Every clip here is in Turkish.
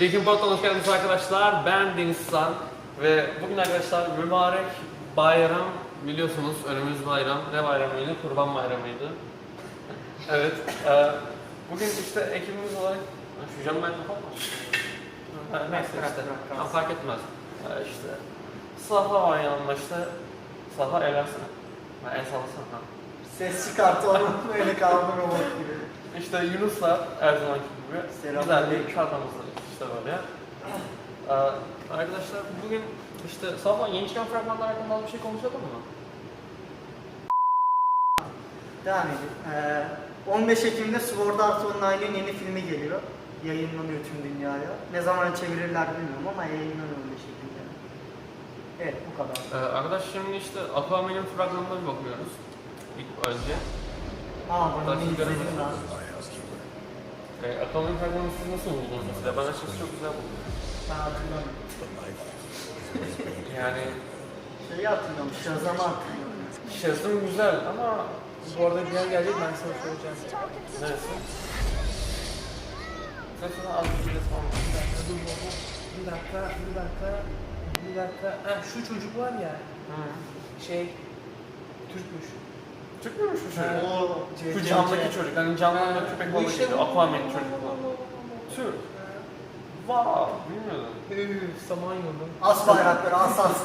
Breaking Pod'dan hoş geldiniz arkadaşlar. Ben Deniz San ve bugün arkadaşlar mübarek bayram biliyorsunuz önümüz bayram. Ne bayramıydı? Kurban bayramıydı. evet. e, bugün işte ekibimiz olarak şu camı ben kapatmam. Neyse işte. Ha, fark etmez. E, işte Safa var yanımda işte. Safa el versene. Ha, el sallasana. Ha. Ses çıkarttı onu öyle kaldı robot gibi. İşte Yunus'la her zamanki gibi Selam. güzel bir şarkımız işte böyle. Ee, arkadaşlar bugün işte Safa yeni çıkan fragmanlar hakkında bir şey konuşalım mı? Devam edin. Ee, 15 Ekim'de Sword Art Online'in yeni filmi geliyor. Yayınlanıyor tüm dünyaya. Ne zaman çevirirler bilmiyorum ama yayınlanıyor 15 Ekim'de. Evet bu kadar. Ee, arkadaş şimdi işte Aquaman'in fragmanına bir bakıyoruz. İlk önce. Aa ben Zaten izledim göremedim. Aquaman'in fragmanını siz nasıl buldunuz mesela? Ben açıkçası çok güzel buldum. Ben hatırlamıyorum. Yani Şeyi hatırlıyorum, Shazam'ı hatırlıyorum. Shazam güzel ama bu arada bir yer gelecek ben sana söyleyeceğim. Neresi? Sesini az bir şey sonra. Bir dakika, dur baba. Bir dakika, bir dakika, bir dakika. Ha, şu çocuk var ya, Hı. şey, Türkmüş. Türk müymüş bu çocuk? O Bu CCC. camdaki çocuk, hani camdan köpek balığı işte gibi, bu- Aquaman çocuk bu. Türk. Vav, bilmiyordum. Üf, Samanyolu. As bayrakları, as as.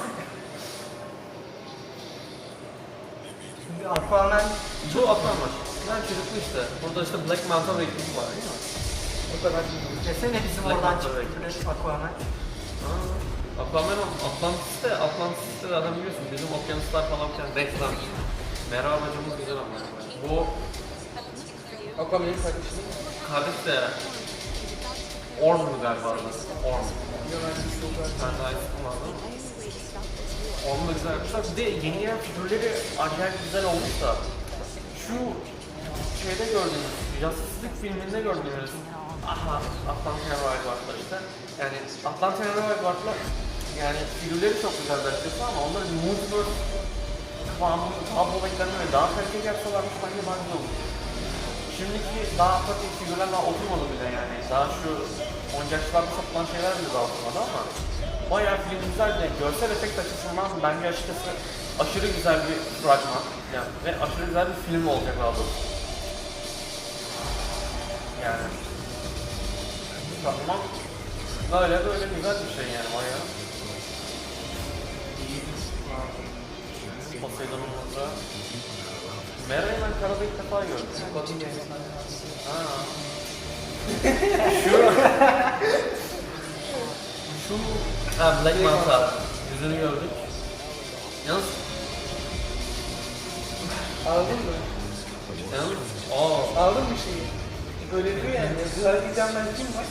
Şimdi Aquaman Bu Aquaman. Ben çocuklu işte. Burada işte Black Manta ve var değil mi? O kadar bilmiyorum. desene bizim Black oradan Panther çıktı direkt Aquaman. Aquaman Atlantis'te, Atlantis'te de adam biliyorsun bizim okyanuslar falan filan reklam. Merhaba bacımız güzel ama. Bu Aquaman'in kardeşi mi? de Orm'u galiba adı. Orm. Ben daha isim vardı. Onu da güzel yapmışlar. Bir de yeni yer figürleri acayip güzel olmuş da. Şu şeyde gördüğümüz, Justice League filminde gördüğümüz Aha, Atlantic Rival'lar işte. Yani Atlantic Rival'lar yani figürleri çok güzel belirtiyorsun ama onları multiverse kıvamı, tablo beklerine daha kaliteli yapsalarmış bence daha güzel olur. Şimdiki daha pratik figürler daha oturmadı bile yani. Daha şu oyuncakçılarda satılan şeyler bile daha oturmadı ama bayağı film güzel de görsel efekt açısından bence açıkçası aşırı güzel bir fragman yani ve aşırı güzel bir film olacak daha doğrusu. Yani fragman böyle böyle güzel bir şey yani bayağı. Poseidon'un burada. Mera'yı ben karada ilk defa gördüm. Kadın. Ha. Şu. Şu. Ha Black Manta. Yüzünü gördük. Yalnız. Aldın mı? Yalnız. Aa. Aldın mı şeyi? Böyle diyor yani, yazılar gideceğim ben kim var?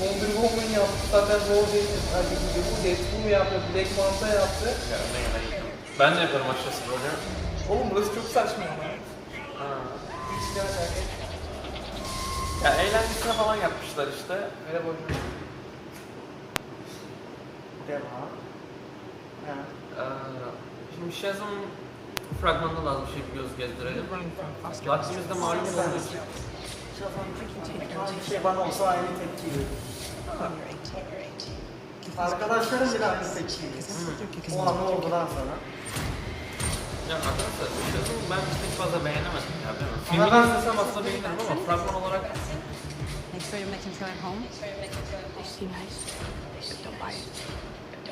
Wonder Woman yaptı, zaten Wolverine, gidiyor, bu Deadpool yaptı, Black Manta yaptı. Ben de yaparım açıkçası böyle. Oğlum burası çok saçma ama. Ha. Hiç ne alaka? Ya eğlencesine falan yapmışlar işte. Merhaba hocam. Devam. Ha. Ee, şimdi Shazam fragmanında da az bir şey bir göz gezdirelim. Vaktimizde malum olduğu için. Bir şey bana olsa aynı tepki verir. Arkadaşlarım bile aynı tepki verir. O an ne oldu lan sana? Ya arkadaşlar Shazam'ı ben pek fazla beğenemedim ya değil mi? Ama Filmini ben- izlesem aslında beğenirim ama fragman olarak Make sure your mittens going home. They seem nice, but don't buy it.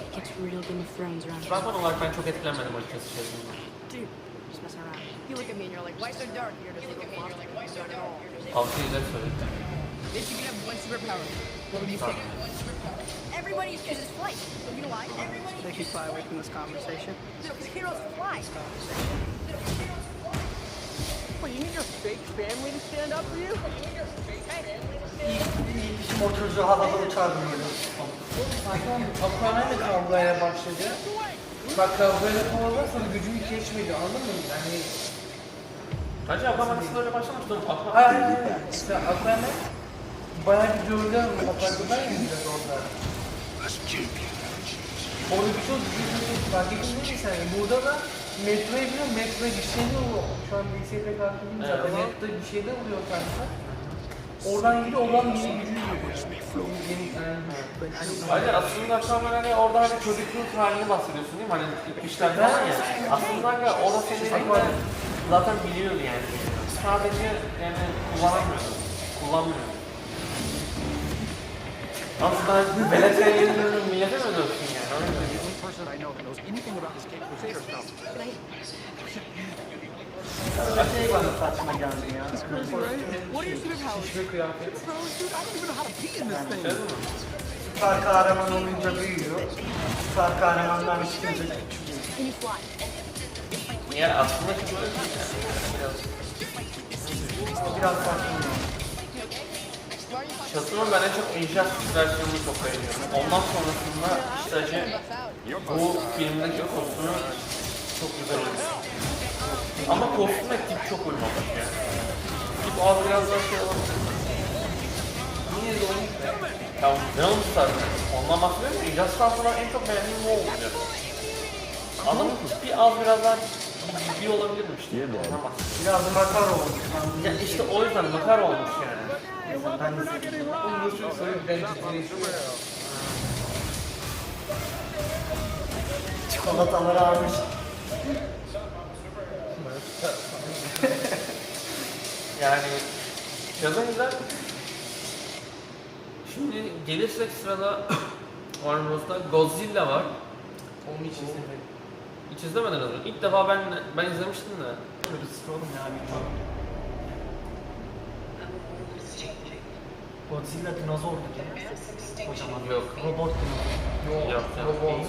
It gets real Game of Thrones around fragman olarak ben çok etkilenmedim açıkçası Shazam'dan. Dude, just messing around. You look at me and you're like, why so dark? You're just like, you're like, why so dark? Tavsiye ederim söyleyeyim. If you could have one superpower, what would you pick? Everybody uses flight. You know why? Everybody They can fly away from this conversation. No, because heroes fly. Well, you need your fake family to stand up for you? İyi, iyi bir motorcu havada uçar böyle. Zaten Aquaman da kavgaya başladı. Bak kavgayla geçmedi anladın mı? Yani Bence Aquaman aslında öyle başlamıştı. Aquaman... hayır hayır. İşte Aquaman bayağı bir gölge apartman yapacağız orada. Orada bir çok fark ettin değil mi sen? Burada da metroya biniyor, metroya bir şey de oluyor. Şu an bilgisayara pek hakim değilim zaten. Evet. Metroda bir şey de oluyor kanka. Oradan gidiyor, oradan yeni gücü geliyor. Hayır aslında Aquaman hani orada hani çocukluk halini bahsediyorsun değil mi? Hani işler falan ya. Aslında orada senin zaten biliyordu yani. Sadece yani kullanamıyordu. Kullanmıyordu. Aslında hani Beletre'nin millete mi dönsün yani? Öyle mi? Şey bana saçma geldi ya. Şişme kıyafet. Değil mi? Süper kahraman olunca büyüyor. Süper kahramandan çıkınca küçülüyor. Değil yani. Biraz saçma. Şatının ben en çok Injustice versiyonunu çok beğeniyorum. Ondan sonrasında sadece bu filmdeki kostümü çok güzel olmuş. Ama kostüme tip çok uymamış yani. Tip az biraz daha şey olabilir. Yine de onu Ya ne olmuş zaten? Ondan bahsediyorum Injustice'dan sonra en çok beğendiğim o oldu yani. Adamın bir az biraz daha bir olabilirmiş. Ondan bahsediyorum. Biraz makar olmuş. Ya işte o yüzden makar olmuş yani. Ben de. Onu nasıl söyleyeyim ben ciddileşiyorum. Çikolataları almış. Yani yazın güzel. Şimdi gelirsek sırada Warner Bros'ta Godzilla var. Onu hiç izlemedim. Hiç izlemediniz mi? İlk defa ben ben izlemiştim de. Hırsız oğlum yani. Godzilla dinozordu ki. Kocaman. Yok. Robot dinozor. Yok. Yok. Robot.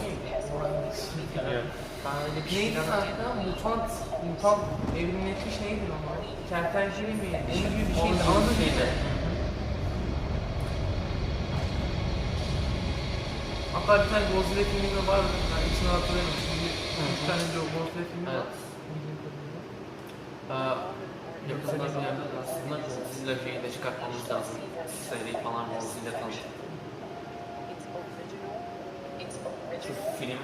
Yok. Ben öyle bir Neydi şeyden kanka? Mutant, mutant evrimleşmiş neydi ama? Kertenkele mi? Onun gibi bir şeydi. Onun Anladın şeydi. Hatta bir tane Godzilla filmi vardı. Ben içine hatırlamıyorum. Üç tane o Godzilla filmi var. Evet. Ee, yakında bir yerde aslında Godzilla şeyi de çıkartmamız lazım. Seri falan Godzilla tanıtım. Şu film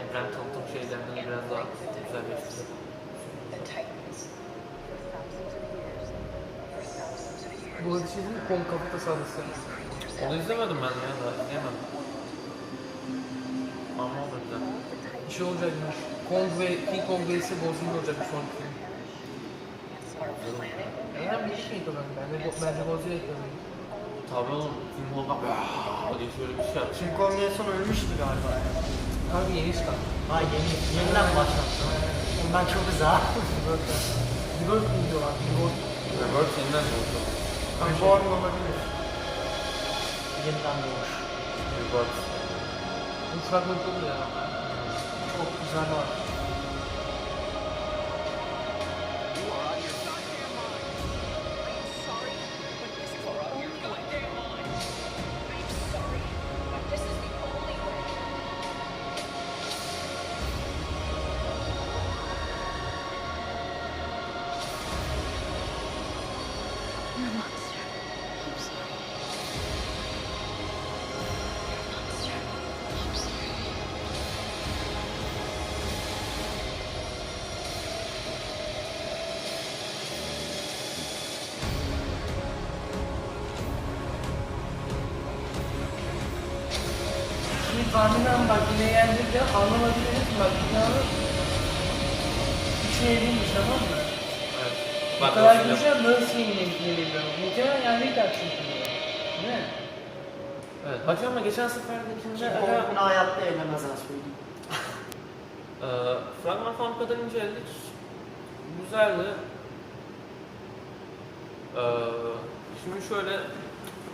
evren tanıtım şeylerini biraz daha güzelleştirdi. Bu arada şey değil mi? Kong kapıda saldırısı. Onu izlemedim ben ya da izleyemedim. Ama o da güzel. Bir şey olacakmış. Kong ve King Kong vs. Godzilla olacak bir sonraki film. Önemli bir şeydi o bence. Bence, Godzilla ekledim. Tabii oğlum film olmak o diye şöyle bir şey yapmış. King Kong en son ölmüştü galiba. Harbi yeni çıkan. Ha yeni, yeniden başlattı. Ondan çok güzel. Rebirth mi diyorlar? Rebirth. Rebirth yeniden mi oldu? Reborn olabilir. Yeniden doğmuş. Rebirth. Bu fragment oldu ya. Çok güzel var. Tahminen bak yine yendik de anlamadınız bak dünyanın içine edilmiş tamam mı? Evet. Bu Bak kadar Godzilla. güzel nasıl yenilebiliyorum? Muhtemelen yendik çünkü. Değil mi? Evet. Hacı ama geçen seferdekinde bunu hayatta eğlenemezler söyleyeyim. e, fragman falan kadar inceledik. Güzeldi. E, şimdi şöyle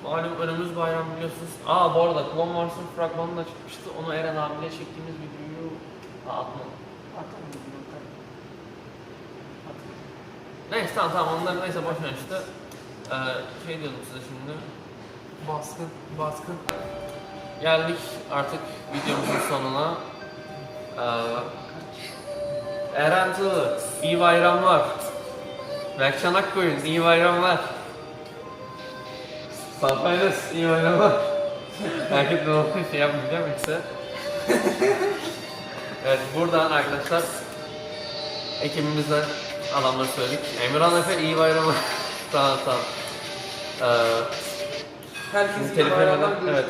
malum önümüz bayram biliyorsunuz. Aa bu arada Clone Wars'ın fragmanı da çıkmıştı. Onu Eren abiyle çektiğimiz videoyu atmadım. Atalım. Neyse tamam tamam onları neyse boş ver işte. E, şey diyordum size şimdi. Baskın, baskın. Geldik artık videomuzun sonuna. Ee, Eren Tığ, iyi bayramlar. Berk Çanakköy'ün iyi bayramlar. Sanfaynes, iyi bayramlar. Herkes ne olduğunu şey yapmayacağım yoksa. evet buradan arkadaşlar ekibimizden adamları söyledik. Emirhan Efe iyi bayramlar. tamam tamam. Ee, Herkes Telif bayramlar evet.